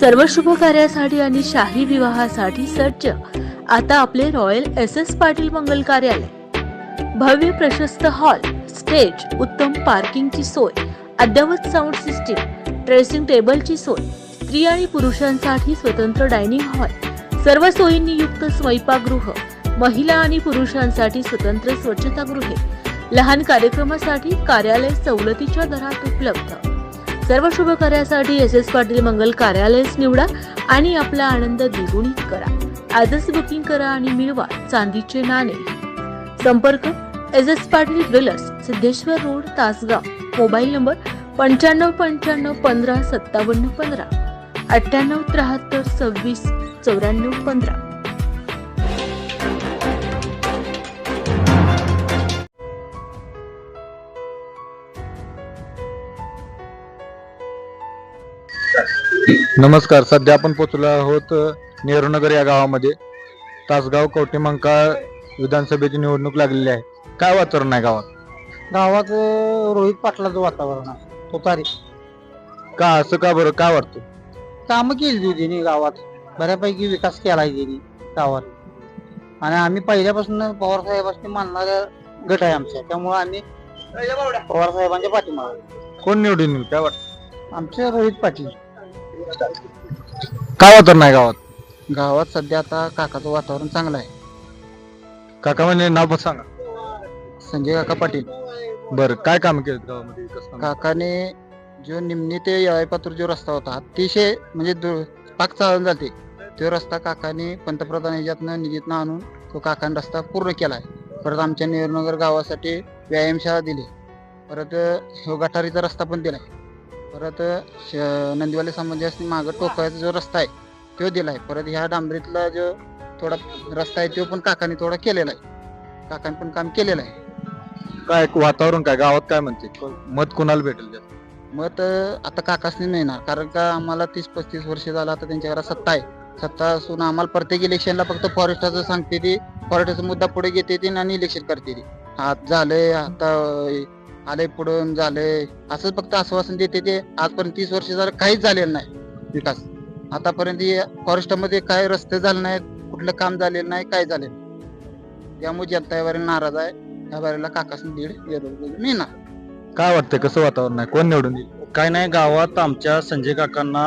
सर्व शुभ कार्यासाठी आणि शाही विवाहासाठी सज्ज. आता आपले रॉयल एस एस पाटील मंगल कार्यालय. भव्य प्रशस्त हॉल स्टेज उत्तम पार्किंगची सोय अद्यावत साऊंड सिस्टीम ड्रेसिंग टेबलची सोय स्त्री आणि पुरुषांसाठी स्वतंत्र डायनिंग हॉल सर्व सोयींनी युक्त स्वयंपाकगृह महिला आणि पुरुषांसाठी स्वतंत्र स्वच्छतागृहे. लहान कार्यक्रमासाठी कार्यालय सवलतीच्या दरात उपलब्ध. सर्व शुभ कार्यासाठी एस एस पाटील मंगल कार्यालयच निवडा आणि आपला आनंद द्विगुणित करा. आजच बुकिंग करा आणि मिळवा चांदीचे नाणे. संपर्क S S Patil jewellers Siddheshwar road Tasgaon. Mobile number पंच्याण्णव पंच्याण्णव पंधरा सत्तावन्न पंधरा. अठ्ठ्याण्णव त्र्याहत्तर सव्वीस चौऱ्याण्णव पंधरा. नमस्कार सध्या आपण पोहोचलो आहोत नेहरूनगर या गावामध्ये. तासगाव कवटेमंका विधानसभेची निवडणूक लागलेली आहे. काय वातावरण आहे गावात? गावात अं, रोहित पाटलाचं वातावरण आहे. तो तारीख. का असं का बरं? काय वाटतं? कामं केली त्यांनी गावात. बऱ्यापैकी विकास केलाय त्यांनी गावात. आणि आम्ही पहिल्यापासून पवार साहेबांनी मानणारा गट आहे आमचा. त्यामुळे आम्ही पवार साहेबांच्या पाठीमागे कोण निवडून येईल? काय वाटतं? आमचे रोहित पाटील. काय वातावरण आहे गावात? गावात सध्या आता काकाचं वातावरण चांगलं आहे. काका म्हणजे नाव पण सांगा. संजय काका पाटील. बरं काय काम केलं गावामध्ये? विकास कामं? काकाने जो निमणी ते यायपातूर जो रस्ता होता अतिशय म्हणजे दु- पाक चालून जाते तो रस्ता काकाने पंतप्रधान याच्यातनं निधीतनं आणून तो काकाने रस्ता पूर्ण केलाय. परत आमच्या नेहरूनगर गावासाठी व्यायामशाळा दिली. परत ह्यो गटारीचा रस्ता पण दिलाय. परत श- नंदीवाले समाजाने मागं टोकायचा जो रस्ता आहे तो दिलाय. परत ह्या डांबरीतला जो थोडा रस्ता आहे तो पण काकाने थोडा केलेला आहे. काकाने पण काम केलेलं आहे. काय वातावरण काय? गावात काय म्हणते? मत कोणाला भेटेल जास्त? मत आता काकासनी नाही येणार. कारण का आम्हाला तीस पस्तीस वर्ष झालं आता त्यांच्या घरात सत्ता आहे. सत्ता असून आम्हाला प्रत्येक इलेक्शनला फक्त फॉरेस्टाचं सांगते ती. फॉरेस्टचा मुद्दा पुढे घेते ती आणि इलेक्शन करते ती. आज झालंय आता अं, आलंय पुढं झालंय. असं फक्त आश्वासन देते ते आजपर्यंत तीस वर्ष झालं काहीच झालेलं नाही विकास. आतापर्यंत फॉरेस्टमध्ये काय रस्ते झाले नाहीत कुठलं काम झालेलं नाही काय झालेलं नाही. त्यामुळे जनता यावर नाराज आहे. या बारीला काकासनी दीड विरोध मिळणार काय वाटतंय कसं वातावरण आहे? कोण निवडून येईल? काय नाही गावात आमच्या संजय काकांना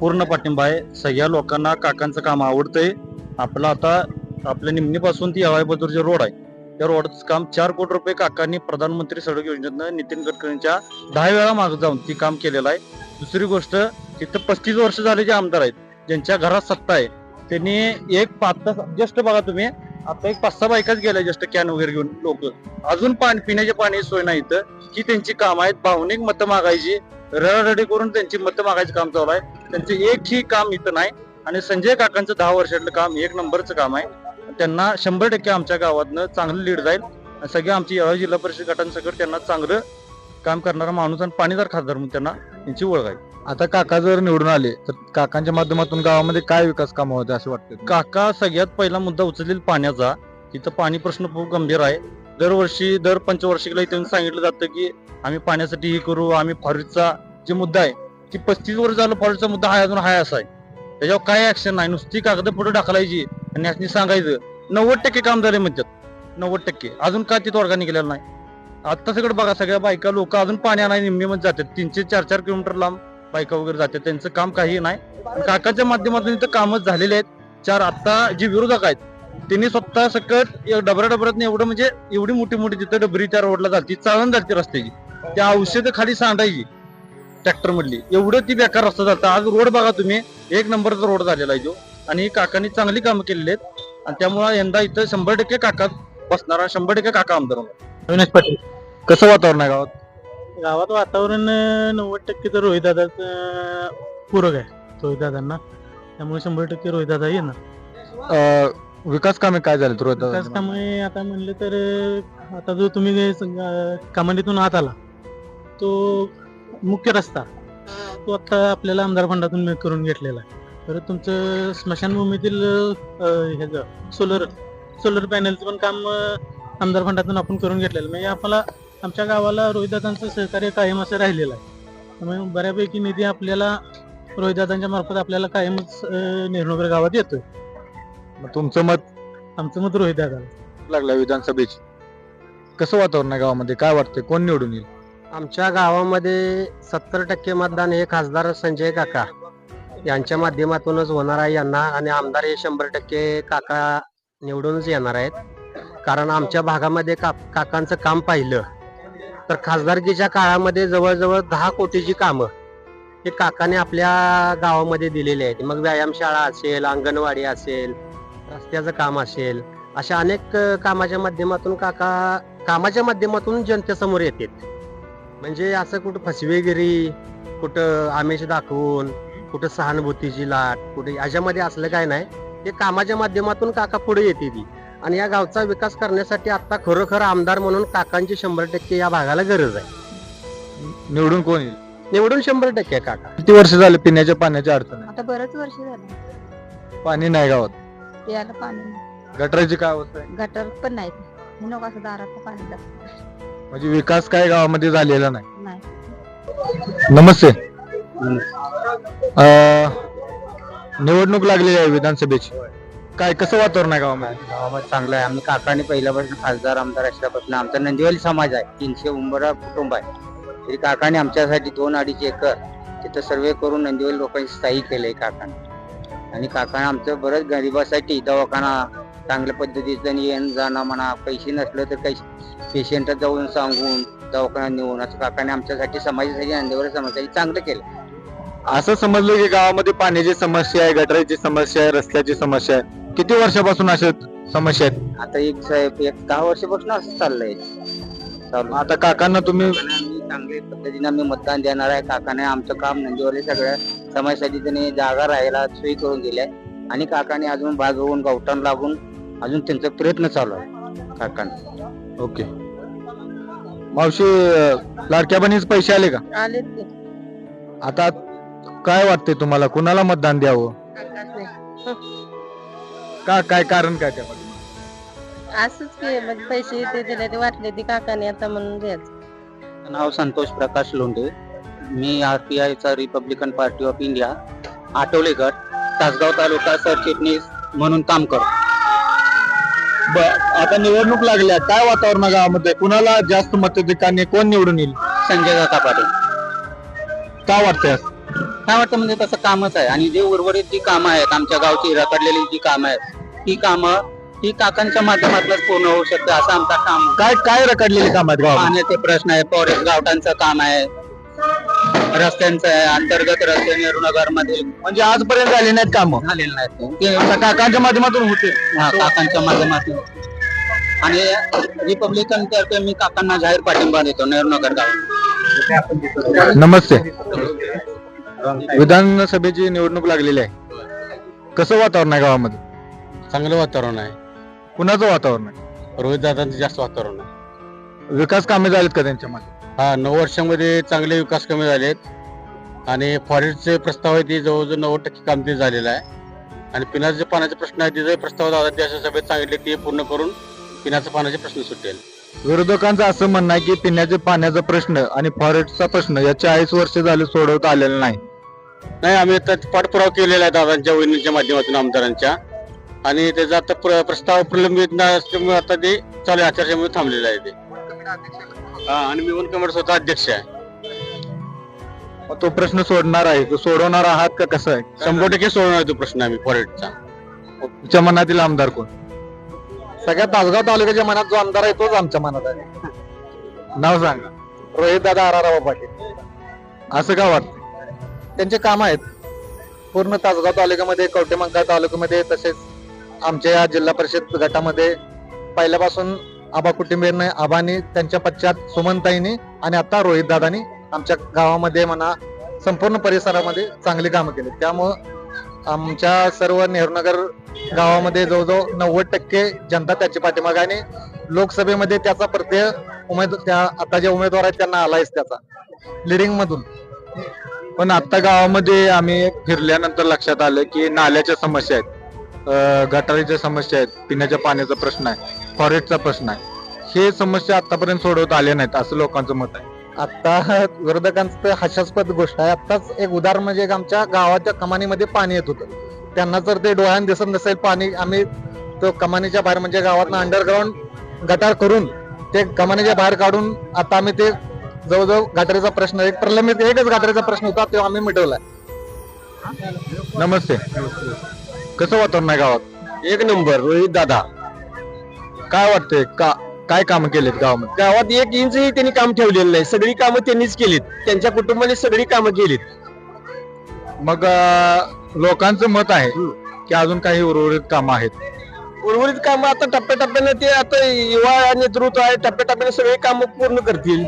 पूर्ण पाठिंबा आहे. सगळ्या लोकांना काकांचं काम आवडतंय. आपलं आता आपल्या निमणीपासून ती हवाई जे रोड आहे. या रोडचं काम चार कोटी रुपये काकांनी प्रधानमंत्री सडक योजनेतनं नितीन गडकरींच्या दहा वेळा मागे जाऊन ती काम केलेलं आहे. दुसरी गोष्ट तिथं पस्तीस वर्ष झाले जे आमदार आहेत ज्यांच्या घरात सत्ता आहे त्यांनी एक पाच जस्ट बघा तुम्ही आता एक पाच सहा बायकाच गेल्या जस्ट कॅन वगैरे घेऊन लोक. अजून पाणी पिण्याची पाणी सोय नाही इथं. ही त्यांची काम आहेत भावनिक मतं मागायची रडारडी करून त्यांची मतं मागायचं काम चालू आहे. त्यांचं एकही काम इथं नाही. आणि संजय काकांचं दहा वर्षातलं काम एक नंबरचं काम आहे. त्यांना शंभर टक्के आमच्या गावातनं चांगलं लीड जाईल. आणि सगळे आमची येळा जिल्हा परिषद गटांसकट त्यांना चांगलं काम करणारा माणूस आणि पाणीदार खासदार म्हणून त्यांना त्यांची ओळख आहे. आता काका जर निवडून आले तर काकांच्या माध्यमातून गावामध्ये काय विकास कामं होते असं वाटतं काका सगळ्यात पहिला मुद्दा उचललेला पाण्याचा. इथं पाणी प्रश्न खूप गंभीर आहे. दरवर्षी दर पंचवार्षिकला इथून सांगितलं जातं की आम्ही पाण्यासाठी हे करू आम्ही फॉरेस्टचा जे मुद्दा आहे की पस्तीस वर्ष झालं फॉरेस्टचा मुद्दा हाय अजून हाय असा आहे. त्याच्यावर काय ऍक्शन नाही. नुसती कागद पुढे ढकलायची. आणि यासनी सांगायचं नव्वद टक्के काम झाले म्हणतात. नव्वद टक्के. अजून का तिथं तोडगा निघालेला नाही? आता सगळं बघा सगळ्या बायका लोक अजून पाणी आणाय निम्मीमध्ये जातात. तीनशे चार चार किलोमीटर लांब बायका वगैरे जातात. त्यांचं काम काही नाही. काकाच्या माध्यमातून इथं कामच झालेले आहेत. चार आता जे विरोधक आहेत त्यांनी स्वतः सकट डबऱ्या डबऱ्यात एवढं म्हणजे एवढी मोठी मोठी तिथं डबरी त्या रोडला जाती चाळण जाते रस्त्याची. त्या औषधं खाली सांडायची ट्रॅक्टर मधली एवढं ती बेकार रस्ता जातं आज रोड बघा तुम्ही. एक नंबरचा रोड झालेला आहे जो. आणि काकांनी चांगली कामं केलेली आहेत. आणि त्यामुळे यंदा इथं शंभर टक्के काका बसणारा शंभर टक्के काका आमदार होणार. अविनाश पाटील कसं वातावरण आहे गावात? गावात वातावरण अं, नव्वद टक्के तर रोहितदादाच पूरक आहे रोहितदादांना. त्यामुळे शंभर टक्के रोहितदादा येणार. अं, विकास कामे काय झाले रोहित विकास त्यामुळे आता म्हणलं तर अं, आता जो तुम्ही कमांडीतून आत आला तो मुख्य रस्ता तो आता आपल्याला आमदार फंडातून मिळ- करून घेतलेला आहे. परत तुमचं स्मशानभूमीतील ह्याचं सोलर सोलर पॅनलचं पण काम आमदार फंडातून आपण करून घेतलेलं. म्हणजे आपल्याला आमच्या गावाला रोहितदादांचं सहकार्य कायम असं राहिलेलं आहे. त्यामुळे बऱ्यापैकी निधी आपल्याला रोहितदादांच्या मार्फत आपल्याला कायमच अं, नेहरूनगर गावात येतोय. मग तुमचं मत? आमचं मत रोहितदादा लागलं विधानसभेची. कसं वातावरण आहे गावामध्ये? काय वाटतंय? कोण निवडून येईल? आमच्या गावामध्ये सत्तर टक्के मतदान हे खासदार संजय काका. यांच्या माध्यमातूनच होणार आहे यांना आणि आमदार हे शंभर टक्के काका निवडूनच येणार आहेत. कारण आमच्या भागामध्ये का काकांचं काम पाहिलं तर खासदारकीच्या काळामध्ये जवळजवळ दहा कोटीची कामं हे काकाने आपल्या गावामध्ये दिलेली आहेत. मग व्यायामशाळा असेल अंगणवाडी असेल रस्त्याचं काम असेल अशा अनेक कामाच्या माध्यमातून काका कामाच्या माध्यमातून जनतेसमोर येतात. म्हणजे असं कुठं फसवेगिरी कुठं आमिष दाखवून कुठं सहानुभूतीची लाट कुठे याच्यामध्ये असलं काय नाही हे कामाच्या माध्यमातून काका पुढे येते ती. आणि या गावचा विकास करण्यासाठी आता खरोखर आमदार म्हणून काकांची शंभर टक्के या भागाला गरज आहे. निवडून कोण येईल? निवडून शंभर टक्के काका. किती वर्ष झाले पिण्याच्या पाण्याची अडचण आता बरेच वर्ष झाले. पाणी नाही गावात. यायला पाणी नाही. गटराची काय अवस्था आहे? गटर पण नाही. नको असं दारात पाणी. म्हणजे विकास काय गावामध्ये झालेला नाही? नाही. नमस्ते. निवडणूक लागलेली आहे विधानसभेची. काय कसं वातावरण आहे गावामध्ये? गावामध्ये चांगलं आहे. आम्ही काकाने पहिल्यापासून खासदार आमदार असल्यापासून आमचा नंदिवली समाज आहे. तीनशे उंबरा कुटुंब आहे. तरी काकाने आमच्यासाठी दोन अडीच एकर तिथं सर्वे करून नंदिवली लोकांची स्थायी केलंय काकाने. आणि काकाने आमचं बरंच गरिबासाठी दवाखाना चांगल्या पद्धतीचं येणं जाणं म्हणा पैसे नसलं तर काही पेशंट जाऊन सांगून दवाखान्यात नेऊन असं काकाने आमच्यासाठी समाजासाठी नंदिवली समाजासाठी चांगलं केलं असं समजलं की गावामध्ये पाण्याची समस्या आहे गटराची समस्या आहे रस्त्याची समस्या आहे. किती वर्षापासून अशा समस्या आहेत? आता एक साहेब एक दहा वर्षापासून असं चाललंय. चालू. आता काकांना तुम्ही आम्ही चांगल्या पद्धतीने आम्ही मतदान देणार आहे. काकाने आमचं काम नंदीवाले सगळ्या समाजासाठी त्यांनी जागा राहायला सोयी करून दिल्या आणि काकाने अजून बागवून गावठाण लागून अजून त्यांचा प्रयत्न चालू आहे. काकांचा ओके. मावशी अं, लाडक्या बहिणीचे पैसे आले का? आलेत की. आता काय वाटते तुम्हाला? कुणाला मतदान द्यावं? का काय कारण काय त्यामध्ये? असंच की म्हणजे पैसे ते दिले ते वाटले ते काकाने आता म्हणून द्यायचं. नाव संतोष प्रकाश लोंढे. मी आर पी आयचा republican party of India Athawale गट तासगाव तालुका सरचिटणीस म्हणून काम करतो. ब- आता निवडणूक लागल्या. काय वातावरण आहे गावामध्ये? कुणाला जास्त मताधिकाने कोण निवडून येईल? संजय काका पाटील. काय वाटतंय? असं? काय वाटतं म्हणजे तसं कामच आहे. आणि जे उर्वरित जी कामं आहेत आमच्या गावची रखडलेली जी कामं आहेत ती कामं ही काकांच्या माध्यमातूनच पूर्ण होऊ शकते असं आमचा काम. काय काय रखडलेली काम आहेत पाण्याचे प्रश्न आहे फॉरेस्ट गावठांचं काम आहे रस्त्यांचं आहे अंतर्गत रस्ते नेहरूनगरमध्ये म्हणजे आजपर्यंत झाली नाहीत काम? झालेलं नाही ते आता काकांच्या माध्यमातून होते हा, काकांच्या माध्यमातून. आणि रिपब्लिकन तर्फे मी काकांना जाहीर पाठिंबा देतो नेहरूनगर गाव. नमस्ते. विधानसभेची निवडणूक लागलेली आहे. कसं वातावरण आहे गावामध्ये? चांगलं वातावरण आहे. कुणाचं वातावरण आहे? रोहित दादांचं जास्त वातावरण आहे. विकास कामे झालीत का त्यांच्यामध्ये हा नऊ वर्षामध्ये चांगले विकास कमी झालेत. आणि फॉरेस्टचे प्रस्ताव आहे ते जवळजवळ नव्वद टक्के काम ते झालेलं आहे. आणि पिण्याचे पाण्याचे प्रश्न आहे तिथे प्रस्ताव दादा त्या सभेत सांगितले ते पूर्ण करून पिण्याच्या पाण्याचे प्रश्न सुटेल. विरोधकांचं असं म्हणणं आहे की पिण्याच्या पाण्याचा प्रश्न आणि फॉरेस्टचा प्रश्न या चाळीस वर्ष झाले सोडवता आलेला नाही. नाही आम्ही आता पाठपुरावा केलेला आहे दादांच्या वहिनीच्या माध्यमातून आमदारांच्या. आणि त्याचा आता प्र- प्रस्ताव प्रलंबित न असल्यामुळे आता ते चालू आहे, आचारसंहितेमुळे थांबलेलं आहे ते. हा आणि मी वन कमिटी स्वतः अध्यक्ष आहे. मग तो प्रश्न सोडणार आहे. तो सोडवणार आहात का कसं आहे? शंभर टक्के सोडवणार आहे तो प्रश्न आम्ही फॉरेस्टचा तुमच्या मनातील आमदार कोण? सगळ्या तासगाव तालुक्याच्या मनात जो आमदार आहे तोच आमच्या मनात आहे. नाव सांगा. रोहित दादा आराराव पाटील. असं का वाटतं त्यांचे काम आहेत. पूर्ण तासगाव तालुक्यामध्ये कवटेमंका तालुक्यामध्ये तसेच आमच्या या जिल्हा परिषद गटामध्ये पहिल्यापासून आबा कुटुंबियांनी आबानी त्यांच्या पश्चात सुमनताईंनी आणि आता रोहित दादानी आमच्या गावामध्ये म्हणा संपूर्ण परिसरामध्ये चांगली कामं केली. त्यामुळं आमच्या सर्व नेहरूनगर गावामध्ये जवळजवळ नव्वद टक्के जनता त्याची पाठीमागे आणि लोकसभेमध्ये त्याचा प्रत्यय उमेद त्या आता जे उमेदवार आहेत त्यांना आलायच त्याचा. लिडिंग मधून. पण आता गावामध्ये आम्ही फिरल्यानंतर लक्षात आलं की नाल्याच्या समस्या आहेत. गटारीच्या समस्या आहेत पिण्याच्या पाण्याचा प्रश्न आहे फॉरेस्टचा प्रश्न आहे. हे समस्या आतापर्यंत सोडवता आल्या नाहीत असं लोकांचं मत आहे. आता विरोधकांचं हास्यास्पद गोष्ट आहे. आत्ताच एक उदाहरण म्हणजे एक आमच्या गावाच्या कमानीमध्ये पाणी येत होतं. त्यांना जर ते डोळ्यानं दिसत नसेल पाणी आम्ही तो कमानीच्या बाहेर म्हणजे गावातनं अंडरग्राऊंड गटार करून ते कमानीच्या बाहेर काढून आता आम्ही ते जवळजवळ गटारीचा प्रश्न एक प्रलंबित एकच गटारीचा प्रश्न होता तो आम्ही मिटवलाय. नमस्ते. कसं वातावरण आहे गावात? एक नंबर रोहित दादा. काय वाटतंय? का काय काम केलेत गावामध्ये? गावात एक इंचही त्यांनी काम ठेवलेलं नाही. सगळी कामं त्यांनीच केलीत. त्यांच्या कुटुंबाने सगळी कामं केलीत. मग अं, लोकांचं मत आहे की अजून काही उर्वरित कामं आहेत? उर्वरित कामं आता टप्प्याटप्प्याने ते आता युवा नेतृत्व आहे टप्प्याटप्प्याने सगळी कामं पूर्ण करतील.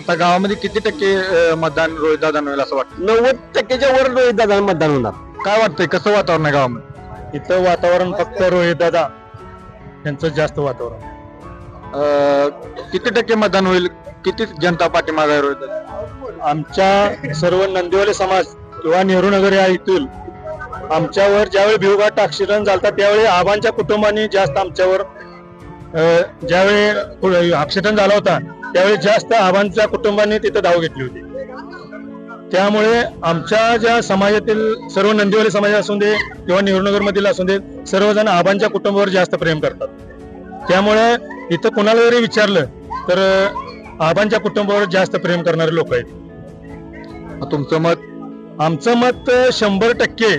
आता गावामध्ये किती टक्के अं, मतदान रोहित दादा होईल असं वाटतं? नव्वद टक्क्याच्या वर रोहित दादा मतदान होणार. काय वाटतंय? कसं वातावरण आहे गावामध्ये? इथं वातावरण फक्त रोहित दादा यांचं जास्त वातावरण. अं, किती टक्के मतदान होईल? किती जनता पाठीमागे दादा आमच्या सर्व नंदिवले समाज किंवा नेहरू नगर या येथील आमच्यावर ज्यावेळी भिवघाट ऍक्सिडेंट झाला त्यावेळी आबांच्या कुटुंबाने जास्त आमच्यावर अं, ज्यावेळी ऍक्सिडेंट झाला होता त्यावेळी जास्त आबांच्या कुटुंबाने तिथे धाव घेतली होती. त्यामुळे आमच्या ज्या समाजातील सर्व नंदिवले समाज असून दे किंवा नेहरूनगर मधील असून दे सर्वजण आबांच्या कुटुंबावर जास्त प्रेम करतात. त्यामुळे इथं कोणाला जरी विचारलं तर आबांच्या कुटुंबावर जास्त प्रेम करणारे लोक आहेत. तुमचं मत? आमचं मत शंभर टक्के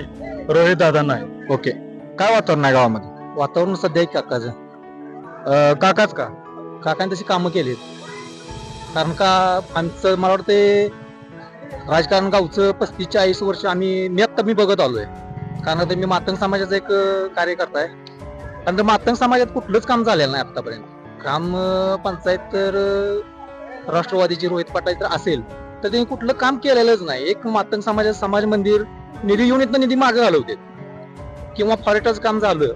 रोहित दादांना आहे. ओके. काय वातावरण आहे गावामध्ये? वातावरण सध्या एक काकाचं. काकाच का? काकाने तशी कामं केलीत. कारण का आमचं मला वाटतं राजकारण गावचं पस्तीस चाळीस वर्ष आम्ही मी आत्ता मी बघत आलोय. कारण आता मी मातंग समाजाचा एक कार्यकर्ता आहे. कारण तर मातंग समाजात कुठलंच काम झालेलं नाही आतापर्यंत ग्राम पंचायत तर राष्ट्रवादीची रोहित पाटाल तर असेल तर त्यांनी कुठलं काम केलेलंच नाही. एक मातंग समाजात समाज मंदिर निधी येऊन इथं निधी मागे घालवते. किंवा फॉरेटच काम झालं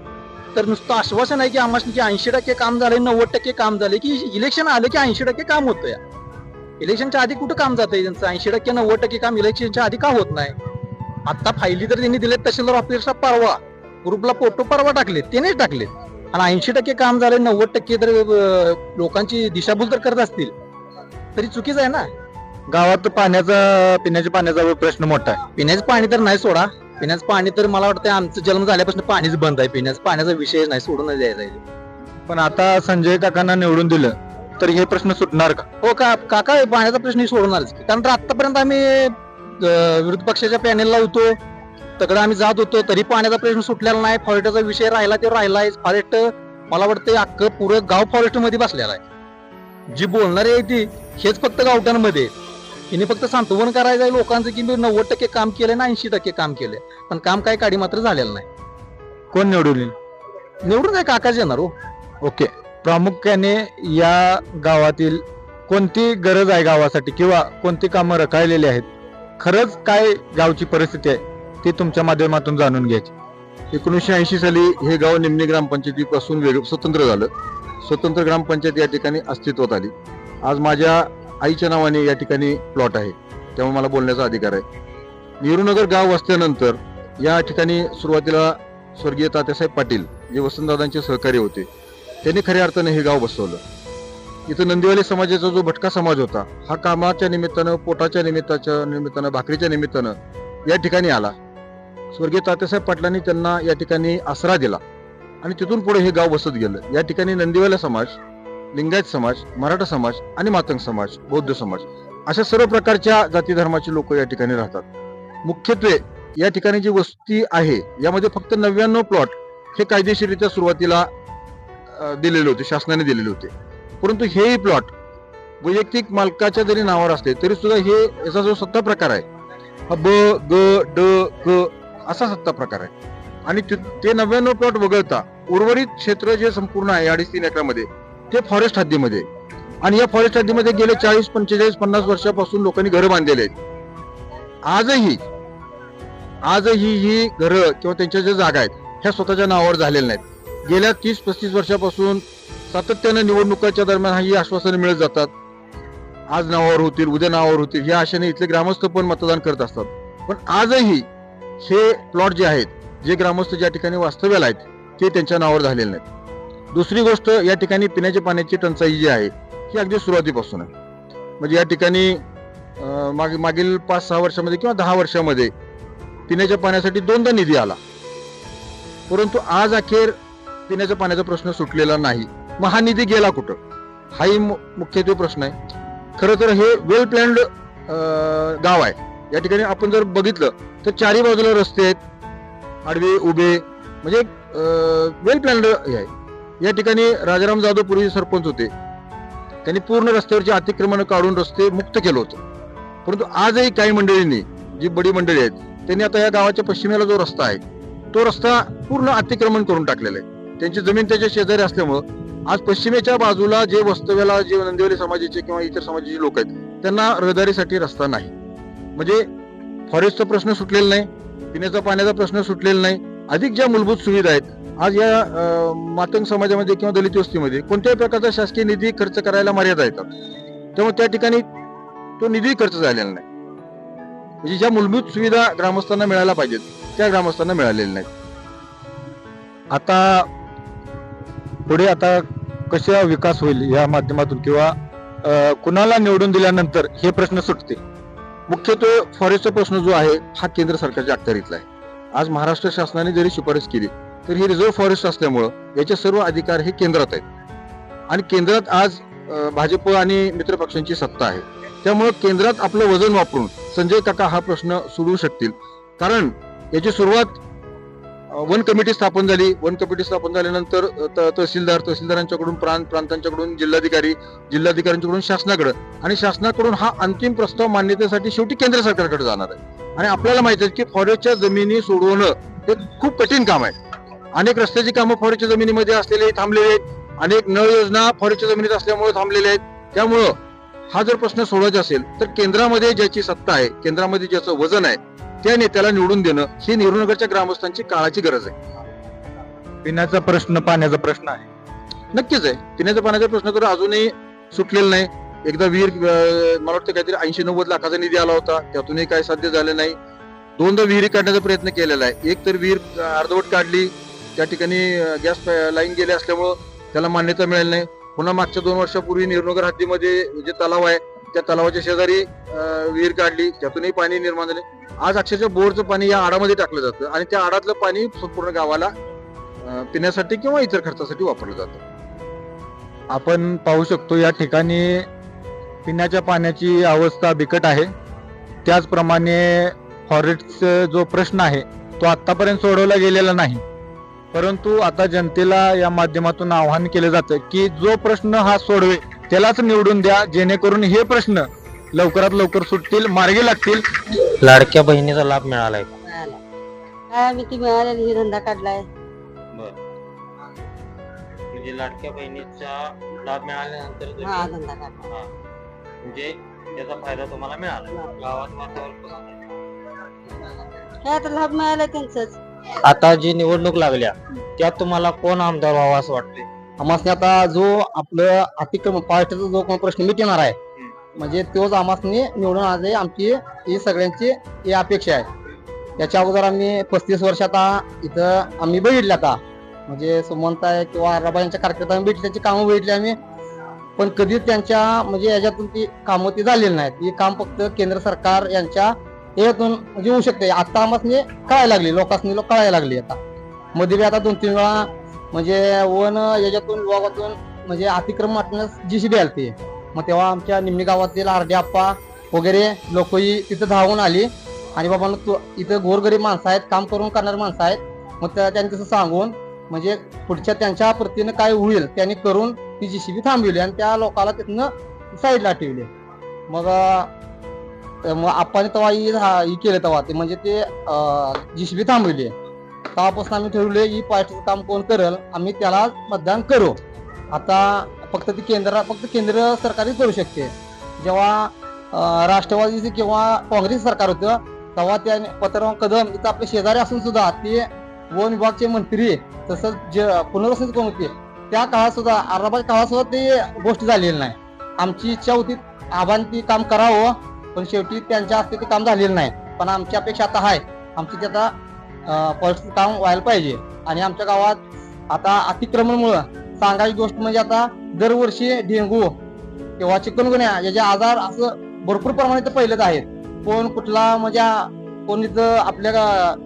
तर नुसतं आश्वासन आहे की आम्हाला की ऐंशी टक्के काम झाले नव्वद टक्के काम झाले की इलेक्शन आलं की ऐंशी टक्के काम होतं या इलेक्शनच्या आधी कुठं काम जातंय त्यांचं? ऐंशी टक्के नव्वद टक्के काम इलेक्शनच्या आधी का होत नाही? आता फायली तर त्यांनी दिलेत तहसीलदार ऑफिसला परवा. ग्रुपला फोटो परवा टाकले त्यानेच टाकले आणि ऐंशी टक्के काम झाले नव्वद टक्के तर लोकांची दिशाभूल तर करत असतील. तरी चुकीच आहे ना? गावात पाण्याचा पिण्याच्या पाण्याचा प्रश्न मोठा आहे. पिण्याचं पाणी तर नाही सोडा. पिण्याचं पाणी तर मला वाटतं आमचं जन्म झाल्यापासून पाणीच बंद आहे. पिण्याचं पाण्याचा विषय नाही सोडून द्यायचा. पण आता संजय काकांना निवडून दिलं. तर हे प्रश्न सुटणार का? हो का? काका हे पाण्याचा प्रश्न सोडणारच की. कारण तर आतापर्यंत आम्ही अं, विरोधी पक्षाच्या पॅनेलला होतो. तकडे आम्ही जात होतो. तरी पाण्याचा प्रश्न सुटलेला नाही. फॉरेस्टचा विषय राहिला तो राहिलाय फॉरेस्ट मला वाटतं अख्खं पुरं गाव फॉरेस्टमध्ये बसलेला आहे. जी बोलणारी आहे ती हेच फक्त गावठाणमध्ये आहेत. हिने फक्त सांत्वन करायचं आहे लोकांचं की मी नव्वद टक्के काम केलं ना ऐंशी टक्के काम केलं पण काम काय काडी मात्र झालेलं नाही. कोण निवडून येईल? निवडून काय काकाच येणार हो. ओके. प्रामुख्याने या गावातील कोणती गरज आहे गावासाठी किंवा कोणती कामं रखाळलेली आहेत खरंच काय गावची परिस्थिती आहे ती तुमच्या माध्यमातून जाणून घ्यायची. एकोणीसशे ऐंशी साली हे गाव निम्नी ग्रामपंचायतीपासून वेगळं स्वतंत्र झालं. स्वतंत्र ग्रामपंचायत या ठिकाणी अस्तित्वात आली. आज माझ्या आईच्या नावाने या ठिकाणी प्लॉट आहे. त्यामुळे मला बोलण्याचा अधिकार आहे. नेहरूनगर गाव वसल्यानंतर या ठिकाणी सुरुवातीला स्वर्गीय तात्यासाहेब पाटील जे वसंतदादांचे सहकारी होते त्यांनी खऱ्या अर्थाने हे गाव बसवलं. इथं नंदीवाली समाजाचा जो भटका समाज होता हा कामाच्या निमित्तानं पोटाच्या निमित्ताच्या निमित्तानं भाकरीच्या निमित्तानं या ठिकाणी आला. स्वर्गीय तात्यासाहेब पाटलांनी त्यांना या ठिकाणी आसरा दिला आणि तिथून पुढे हे गाव बसत गेलं. या ठिकाणी नंदीवाला समाज लिंगायत समाज मराठा समाज आणि मातंग समाज बौद्ध समाज अशा सर्व प्रकारच्या जाती धर्माचे लोक या ठिकाणी राहतात. मुख्यत्वे या ठिकाणी जी वस्ती आहे यामध्ये फक्त नव्याण्णव प्लॉट हे कायदेशीररित्या सुरुवातीला दिलेले होते शासनाने दिलेले होते. परंतु हेही प्लॉट वैयक्तिक मालकाच्या जरी नावावर असले तरी सुद्धा हे याचा जो सत्ता प्रकार आहे हा ब ग ड क असा सत्ता प्रकार आहे. आणि ते- नव्याण्णव प्लॉट वगळता उर्वरित क्षेत्र जे संपूर्ण आहे अडीच तीन एकरामध्ये ते फॉरेस्ट हद्दीमध्ये. आणि या फॉरेस्ट हद्दीमध्ये गेले चाळीस पंचेचाळीस पन्नास वर्षापासून लोकांनी घरं बांधलेले आहेत. आजही आजही ही घरं किंवा त्यांच्या ज्या जागा आहेत ह्या स्वतःच्या नावावर झालेल्या नाहीत. गेल्या तीस पस्तीस वर्षापासून सातत्यानं निवडणुकाच्या दरम्यान ही आश्वासनं मिळत जातात. आज नावावर होतील उद्या नावावर होतील या आशेने इथले ग्रामस्थ पण मतदान करत असतात. पण आजही हे प्लॉट जे आहेत जे ग्रामस्थ ज्या ठिकाणी वास्तव्याला आहेत ते त्यांच्या नावावर झालेले नाहीत. दुसरी गोष्ट या ठिकाणी पिण्याच्या पाण्याची टंचाई जी आहे ही अगदी सुरुवातीपासून आहे. म्हणजे या ठिकाणी माग मागील पाच सहा वर्षामध्ये किंवा दहा वर्षामध्ये पिण्याच्या पाण्यासाठी दोनदा निधी आला. परंतु आज अखेर पिण्याच्या पाण्याचा प्रश्न सुटलेला नाही. मग हा निधी गेला कुठं? हाही मु- मुख्यत्वे प्रश्न आहे. खरं तर हे वेल प्लॅन्ड गाव आहे. या ठिकाणी आपण जर बघितलं तर चारी बाजूला रस्ते आहेत. आडवे उभे म्हणजे वेल प्लॅन्ड हे आहे. या ठिकाणी राजाराम जाधव पूर्वी सरपंच होते. त्यांनी पूर्ण रस्त्यावरची अतिक्रमण काढून रस्ते मुक्त केलं होतं. परंतु आजही काही मंडळींनी जी बडी मंडळी आहेत त्यांनी आता या गावाच्या पश्चिमेला जो रस्ता आहे तो रस्ता पूर्ण अतिक्रमण करून टाकलेला आहे. त्यांची जमीन त्याच्या शेजारी असल्यामुळं आज पश्चिमेच्या बाजूला जे वास्तव्याला जे नंदिवली समाजाचे किंवा इतर समाजाचे लोक आहेत त्यांना रहदारीसाठी रस्ता नाही. म्हणजे फॉरेस्टचा प्रश्न सुटलेला नाही पिण्याचा पाण्याचा प्रश्न सुटलेला नाही. अधिक ज्या मूलभूत सुविधा आहेत आज या मातंग समाजामध्ये किंवा दलित वस्तीमध्ये कोणत्याही प्रकारचा शासकीय निधी खर्च करायला मर्यादा येतात. त्यामुळे त्या ठिकाणी तो निधी खर्च झालेला नाही. म्हणजे ज्या मूलभूत सुविधा ग्रामस्थांना मिळायला पाहिजेत त्या ग्रामस्थांना मिळालेल्या नाहीत. आता पुढे आता कशा विकास होईल या माध्यमातून किंवा कुणाला निवडून दिल्यानंतर हे प्रश्न सुटते मुख्यत्वे फॉरेस्टचा प्रश्न जो आहे हा केंद्र सरकारच्या अखत्यारीतला आहे. आज महाराष्ट्र शासनाने जरी शिफारस केली तर ही रिझर्व्ह फॉरेस्ट असल्यामुळं याचे सर्व अधिकार हे केंद्रात आहेत. आणि केंद्रात आज भाजप आणि मित्र पक्षांची सत्ता आहे. त्यामुळं केंद्रात आपलं वजन वापरून संजय काका हा प्रश्न सोडवू शकतील. कारण याची सुरुवात वन कमिटी स्थापन झाली. वन कमिटी स्थापन झाल्यानंतर त- तहसीलदार तहसीलदारांच्याकडून प्रांत प्रांतांच्याकडून जिल्हाधिकारी जिल्हाधिकाऱ्यांच्याकडून शासनाकडे आणि शासनाकडून हा अंतिम प्रस्ताव मान्यतेसाठी शेवटी केंद्र सरकारकडे जाणार आहे. आणि आपल्याला माहिती आहे की फॉरेस्टच्या जमिनी सोडवणं हे खूप कठीण काम आहे. अनेक रस्त्याची कामं फॉरेस्टच्या जमिनीमध्ये असलेले थांबलेले आहेत. अनेक नळ योजना फॉरेस्टच्या जमिनीत असल्यामुळे थांबलेल्या आहेत. त्यामुळं हा जर प्रश्न सोडवायचा असेल तर केंद्रामध्ये ज्याची सत्ता आहे केंद्रामध्ये ज्याचं वजन आहे त्या नेत्याला निवडून देणं ही नेहरूनगरच्या ग्रामस्थांची काळाची गरज आहे. पिण्याचा प्रश्न पाण्याचा प्रश्न आहे. नक्कीच आहे. पिण्याच्या पाण्याचा प्रश्न तर अजूनही सुटलेला नाही. एकदा विहीर अं, मला वाटतं काहीतरी ऐंशी नव्वद लाखाचा निधी आला होता. त्यातूनही काही साध्य झालं नाही. दोनदा विहिरी काढण्याचा प्रयत्न केलेला आहे. एक तर विहीर अं, अर्धवट काढली. त्या ठिकाणी गॅस लाईन गेले असल्यामुळं त्याला मान्यता मिळाली नाही. पुन्हा मागच्या दोन वर्षापूर्वी निरनगर हद्दीमध्ये जे तलाव आहे त्या तलावाच्या शेजारी अं, विहीर काढली. त्यातूनही पाणी निर्माण झाले. आज अक्षरशः बोरचं पाणी या आडामध्ये टाकलं जातं आणि त्या आडातलं पाणी संपूर्ण गावाला पिण्यासाठी किंवा इतर खर्चासाठी वापरलं जातं. आपण पाहू शकतो या ठिकाणी पिण्याच्या पाण्याची अवस्था बिकट आहे. त्याचप्रमाणे फॉरेस्टचा जो प्रश्न आहे तो आत्तापर्यंत सोडवला गेलेला नाही. परंतु आता जनतेला या माध्यमातून आवाहन केलं जातं की जो प्रश्न हा सोडवे त्यालाच निवडून द्या जेणेकरून हे प्रश्न लवकरात लवकर सुटतील मार्गी लागतील. लाडक्या बहिणीचा लाभ मिळालाय. काय आम्ही ती मिळालेली ही धंदा काढलाय. म्हणजे लाडक्या बहिणीचा लाभ मिळाल्यानंतर हा धंदा काढला. म्हणजे त्याचा फायदा तुम्हाला मिळाला. गावात वातावरण कसं आहे? काय आता लाभ मिळाला त्यांचाच. आता जी निवडणूक लागल्या त्यात तुम्हाला कोण आमदार व्हावा असं वाटतंय? आम्हाला आता जो आपलं अतिक्रमण पार्टीचा जो कोण प्रश्न मिटणार आहे म्हणजे तोच आम्हाला निवडून आले आमची ही सगळ्यांची ही अपेक्षा आहे. याच्या अगोदर आम्ही पस्तीस वर्ष आता इथं आम्ही बघितले आता. म्हणजे सुमंत आहे किंवा अराबा यांच्या कार्यकर्ता आम्ही भेटली त्यांची कामं बघितली आम्ही. पण कधीच त्यांच्या म्हणजे याच्यातून ती कामं ती झालेली नाहीत. ही काम फक्त केंद्र सरकार यांच्या यातून म्हणजे होऊ शकते. आता आम्हाला कळायला लागली. लोकांनी लोक कळायला लागली आता. मध्ये बी आता दोन तीन वेळा म्हणजे वन याच्यातून विभागातून म्हणजे अतिक्रम वाटण्यास जी सी बी मग तेव्हा आमच्या निम्मी गावातील आरडी आप्पा वगैरे लोकही तिथं धावून आली. आणि बाबा तू इथं गोरगरीब माणसं आहेत काम करून करणारी माणसं आहेत. मग त्या- त्यांनी तसं सांगून म्हणजे पुढच्या त्यांच्या प्रतीनं काय होईल त्यांनी करून ती जी सी थांबविली आणि त्या लोकाला तिथनं साईडला ठेवली. मग मग आपण तेव्हा ही केलं तेव्हा ते म्हणजे ते जी बी थांबविली. तेव्हापासून आम्ही ठरवले ही पार्टीचं काम कोण करेल आम्ही त्याला मतदान करू. आता फक्त ती केंद्र फक्त केंद्र सरकारच करू शकते. जेव्हा राष्ट्रवादीचे किंवा काँग्रेस सरकार होतं तेव्हा त्या पत्रराव कदम इथं आपले शेजारी असून सुद्धा ते वन विभागचे मंत्री तसंच जे पुनर्वसन कोण होते त्या काळात सुद्धा अरबाच्या काळात सुद्धा ते गोष्ट झालेली नाही. आमची इच्छा होती आव्हान ती काम करावं पण शेवटी त्यांच्या हस्ते ते काम झालेलं नाही. पण आमची अपेक्षा आता आहे. आमची ते आता काम व्हायला पाहिजे. आणि आमच्या गावात आता अतिक्रमणमुळं सांगायची गोष्ट म्हणजे आता दरवर्षी डेंगू किंवा चिकनगुन्या याचे आजार असं भरपूर प्रमाणात पहिलेच आहेत. कोण कुठला म्हणजे कोणीच आपल्या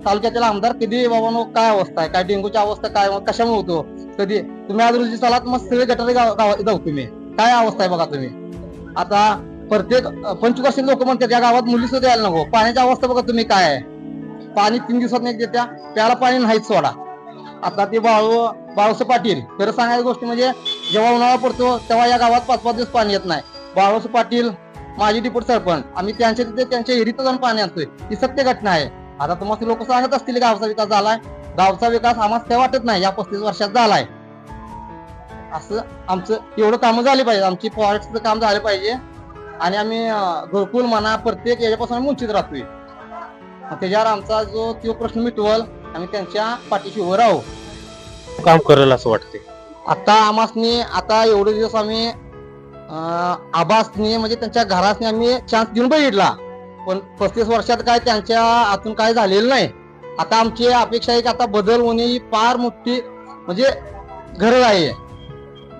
तालुक्यातील आमदार कधी बाबा काय अवस्था आहे? काय डेंगूची अवस्था काय कशामुळे होतो? कधी तुम्ही आज रोजी चालात मग सगळे गटारे गाव जाऊ तुम्ही. काय अवस्था आहे बघा तुम्ही? आता प्रत्येक पंचवर्षी लोक म्हणतात या गावात मुली सुद्धा यायला नको. पाण्याची अवस्था बघा तुम्ही काय आहे. पाणी तीन दिवसात नाही देत्या त्याला पाणी नाहीच सोडा. आता ते बाळू बाळूस पाटील खरं सांगायची गोष्ट म्हणजे जेव्हा उन्हाळा पडतो तेव्हा या गावात पाच पाच दिवस पाणी येत नाही. बाळूस पाटील माजी डिप्युटी सरपंच आम्ही त्यांच्या तिथे त्यांच्या एरीत जाऊन पाणी आणतोय. ही सत्य घटना आहे. आता तुम्हाला लोक सांगत असतील गावचा विकास झालाय. गावचा विकास आम्हाला काय वाटत नाही. या पस्तीस वर्षात झालाय. असं आमचं एवढं कामं झाली पाहिजे. आमची फॉरेस्टचं काम झालं पाहिजे. आणि आम्ही घरकुल म्हणा प्रत्येक याच्यापासून आम्ही वंचित राहतोय. मग त्याच्यावर आमचा जो तो प्रश्न मिटवल आम्ही त्यांच्या पाठीशी उभं राहू. काम करेल असं वाटते आता आमासनी आता एवढे दिवस आम्ही अं, आबासनी म्हणजे त्यांच्या घरासनी आम्ही चान्स देऊन बघितला. पण पस्तीस वर्षात काय त्यांच्या हातून काय झालेलं नाही. आता आमची अपेक्षा आहे की आता बदल होणे ही फार मोठी म्हणजे गरज आहे.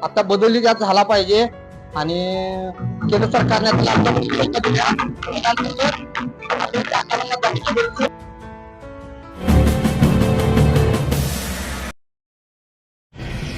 आता बदल यात झाला पाहिजे आणि केंद्र सरकारने आता